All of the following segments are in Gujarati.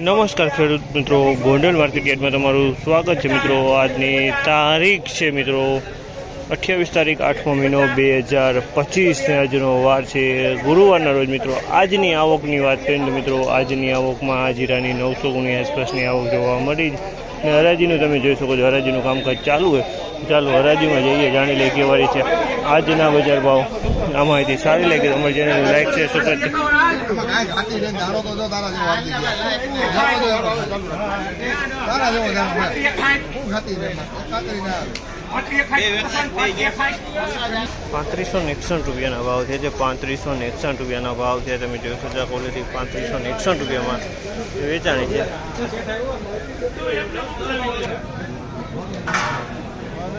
નમસ્કાર ખેડૂત મિત્રો, ગોંડલ માર્કેટ યાર્ડમાં તમારું સ્વાગત છે મિત્રો. આજની તારીખ છે મિત્રો, અઠ્યાવીસ તારીખ, આઠમો મહિનો બે હજાર પચીસને આજનો વાર છે ગુરુવારના રોજ મિત્રો. આજની આવકની વાત કરીએ તો મિત્રો, આજની આવકમાં આ જીરાની નવસો ગુણી આસપાસની આવક જોવા મળી અને હરાજીનું તમે જોઈ શકો છો, હરાજીનું કામકાજ ચાલુ હોય. ચાલો હરાજીમાં જઈએ જાણી લઈએ કેવારી છે આજના બજાર ભાવ આ માહિતી સારી લાગી અમારી ચેનલ લાઈક છે સબસ્ક્રાઈબ કાંઈ ખાતી નહીં, દાડો તો જો તારા જેવો વાળી દીધો. દાડો તો એવો ચાલુ. તારા જેવો દાડો ભાઈ. હું ખાતી નહીં, ખાતરી ના આવે. પાંત્રીસો ને એકસઠ રૂપિયાના ભાવ છે જે પાંત્રીસો ને એકસઠ રૂપિયાના ભાવ છે તમે જોઈ શકો ક્વોલિટી પાંત્રીસો ને એકસઠ રૂપિયામાં વેચાણી છે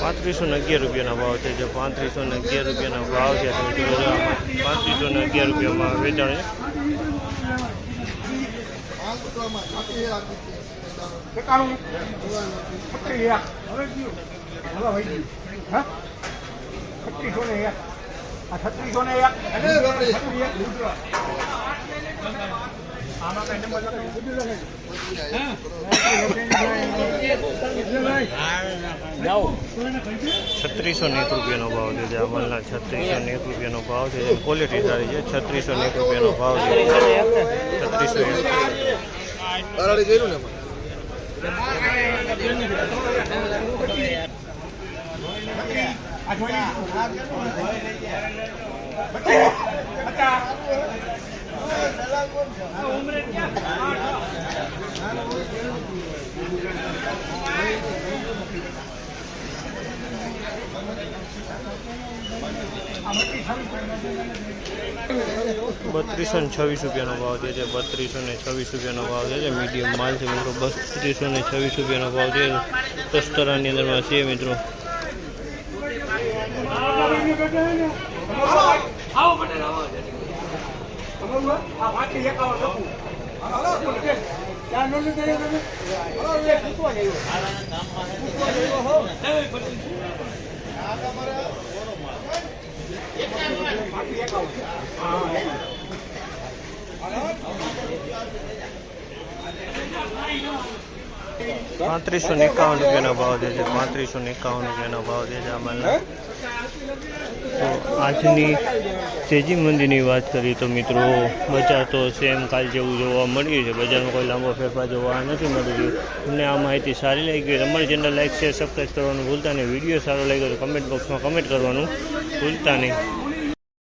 પાંત્રીસો ને અગિયાર રૂપિયાના ભાવ છે. જે પાંત્રીસો ને અગિયાર રૂપિયાના ભાવ છે, તમે શકો પાંત્રીસો ને અગિયાર રૂપિયામાં વેચાણ છે. છત્રીસ. ને છત્રીસો ને ને નેક રૂપિયાનો ભાવ છે આ છત્રીસો નેક રૂપિયાનો ભાવ છે. ક્વોલિટી સારી છે, છત્રીસો નેક રૂપિયાનો ભાવ છે. છત્રીસો એક બત્રીસો ને છવ્વીસ રૂપિયાનો ભાવ છે બત્રીસો ને છવ્વીસ રૂપિયાનો ભાવ છે મીડિયમ માલ છે મિત્રો. બત્રીસો ને છવ્વીસ રૂપિયાનો ભાવ છે તસ્તરાની અંદરમાં છે મિત્રો. આવો પટેલ આવો આ વાંચી એકાવન લખું ત્યાં. પાંત્રીસો એકાવન રૂપિયાના ભાવ છે પાંત્રીસો એકાવન રૂપિયાના ભાવ છે અમારા તો આજની તેજી મંદીની વાત કરીએ તો મિત્રો બજાર તો સેમ કાલ જેવું જોવા મળ્યું છે. બજારમાં કોઈ લાંબો ફેરફાર જોવા નથી મળી રહ્યો તમને આ માહિતી સારી લાગી ગઈ. તમારી ચેનલ લાઈક શેર સબસ્ક્રાઈબ કરવાનું ભૂલતા નહીં. વીડિયો સારો લાગ્યો તો કમેન્ટ બોક્સમાં કમેન્ટ કરવાનું ભૂલતા નહીં.